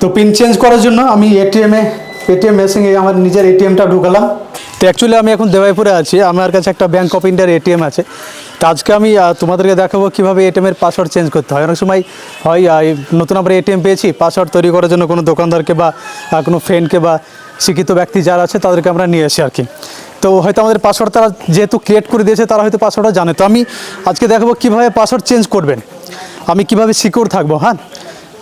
তো pin change করার জন্য আমি এটিএমে এটিএম মেশিনে আমার নিজের এটিএমটা ঢুকালাম। তো অ্যাকচুয়ালি আমি এখন দেবাইপুরে আছি, আমার কাছে একটা ব্যাঙ্ক অফ ইন্ডিয়ার এটিএম আছে। তো আজকে আমি তোমাদেরকে দেখাবো কীভাবে এটিএমের পাসওয়ার্ড চেঞ্জ করতে হয়। অনেক সময় হয় নতুন আমরা এটিএম পেয়েছি পাসওয়ার্ড তৈরি করার জন্য কোনো দোকানদারকে বা কোনো ফ্রেন্ডকে বা শিক্ষিত ব্যক্তি যারা আছে, তাদেরকে আমরা নিয়ে আসি আর কি। তো হয়তো আমাদের পাসওয়ার্ড তারা যেহেতু ক্রিয়েট করে দিয়েছে, তারা হয়তো পাসওয়ার্ডটা জানে। তো আমি আজকে দেখাবো কীভাবে পাসওয়ার্ড চেঞ্জ করবেন। আমি কীভাবে সিকিউর থাকব হ্যাঁ?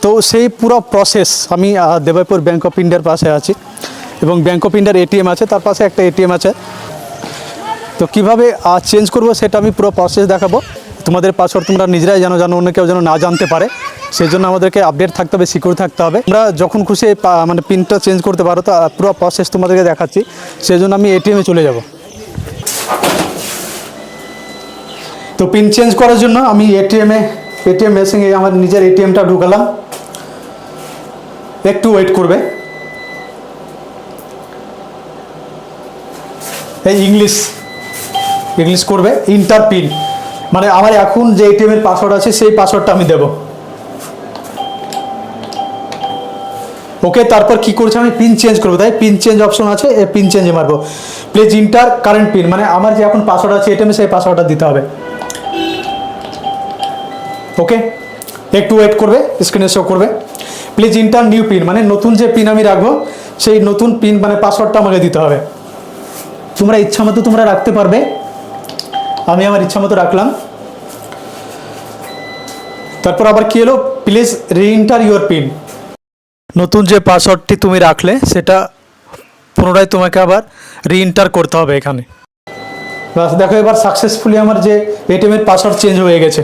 তো সেই পুরো প্রসেস আমি দেবাইপুর ব্যাঙ্ক অফ ইন্ডিয়ার পাশে আছি এবং ব্যাঙ্ক অফ ইন্ডিয়ার এটিএম আছে, তার পাশে একটা এটিএম আছে। তো কীভাবে চেঞ্জ করব সেটা আমি পুরো প্রসেস দেখাবো। তোমাদের পাসওয়ার্ড তোমরা নিজেরাই জানো জানো, অন্য কেউ যেন না জানতে পারে। সেই জন্য আমাদেরকে আপডেট থাকতে হবে সিকিউর থাকতে হবে। আমরা যখন খুশি মানে পিনটা চেঞ্জ করতে পারো, তা পুরো প্রসেস তোমাদেরকে দেখাচ্ছি। সেই জন্য আমি এটিএমে চলে যাব। তো পিন চেঞ্জ করার জন্য আমি এটিএমে এটিএম মেশিনে আমার নিজের এটিএমটা ঢুকালাম। একটু ওয়েট করবে। এই ইংলিশ ইংলিশ করবে ইন্টার পিন মানে আমার এখন যে এটিএম এর পাসওয়ার্ড আছে, সেই পাসওয়ার্ডটা আমি দেব। ওকে তারপর কি করছে আমি? পিন চেঞ্জ করব। তাই পিন চেঞ্জ অপশন আছে পিন চেঞ্জে মারবো। প্লিজ ইন্টার কারেন্ট পিন মানে আমার যে এখন পাসওয়ার্ড আছে এটিএমে সেই পাসওয়ার্ডটা দিতে হবে। ওকে একটু ওয়েট করবে স্ক্রিনে শো করবে। প্লিজ ইন্টার নিউ পিন মানে নতুন যে পিন আমি রাখব, সেই নতুন পিন মানে পাসওয়ার্ডটা আমাকে দিতে হবে। তোমরা ইচ্ছা মতো তোমরা রাখতে পারবে। আমি আমার ইচ্ছা মতো রাখলাম। তারপর আবার কি হলো প্লিজ রিইন্টার ইউর পিন নতুন যে পাসওয়ার্ডটি তুমি রাখলে, সেটা পুনরায় তোমাকে আবার রিইন্টার করতে হবে এখানে। বাস, দেখো এবার সাকসেসফুলি আমার যে এটিএমের পাসওয়ার্ড চেঞ্জ হয়ে গেছে।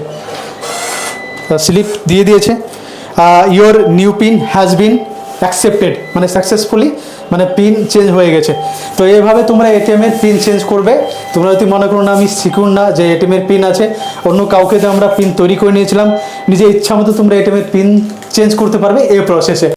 স্লিপ দিয়ে দিয়েছে। Your new pin has been accepted মানে সাকসেসফুলি মানে পিন চেঞ্জ হয়ে গেছে। তো এইভাবে তোমরা এটিএমের পিন চেঞ্জ করবে। তোমরা যদি মনে করো না, আমি শিখুন না যে এটিএমের পিন আছে, অন্য কাউকে তো আমরা পিন তৈরি করে নিয়েছিলাম, নিজের ইচ্ছা মতো তোমরা এটিএমের পিন চেঞ্জ করতে পারবে এই প্রসেসে